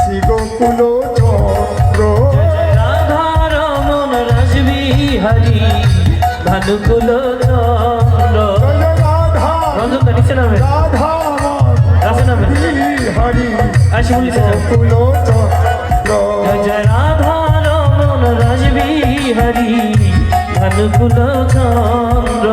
শ্রীগকুল চক্র রাধারমন রাজবিহারী ভানুকুল চক্র রঞ্জন দা নিচে নামে রাধা রাসে নামে হরি আশিমুল কুল চক্র জয় রাধারমন রাজবিহারী ভানুকুল চন্দ্র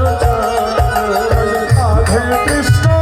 রাধে কৃষ্ণ